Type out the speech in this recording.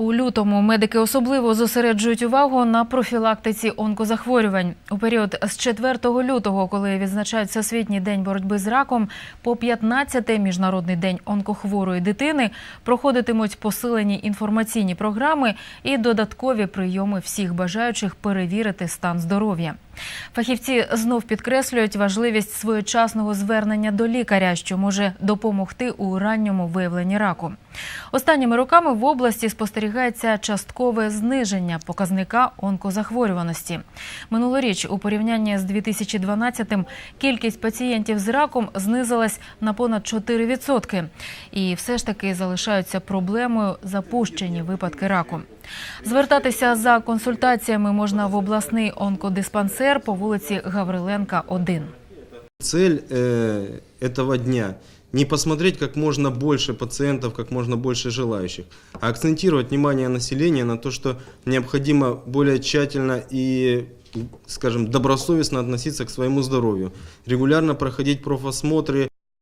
У лютому медики особливо зосереджують увагу на профілактиці онкозахворювань. У період з 4 лютого, коли відзначають Всесвітній день боротьби з раком, по 15 міжнародний день онкохворої дитини проходитимуть посилені інформаційні програми і додаткові прийоми всіх бажаючих перевірити стан здоров'я. Фахівці знов підкреслюють важливість своєчасного звернення до лікаря, що може допомогти у ранньому виявленні раку. Останніми роками в області спостерігається часткове зниження показника онкозахворюваності. Минулоріч у порівнянні з 2012-м кількість пацієнтів з раком знизилась на понад 4%. І все ж таки залишаються проблемою запущені випадки раку. Звертатися за консультаціями можна в обласний онкодиспансер по вулиці Гавриленка, 1. Цель э, этого дня не посмотреть как можно больше пациентов, как можно больше желающих, а акцентировать внимание населения на то, что необходимо более тщательно и скажем, добросовестно относиться к своему здоровью. Регулярно проходить профосмотры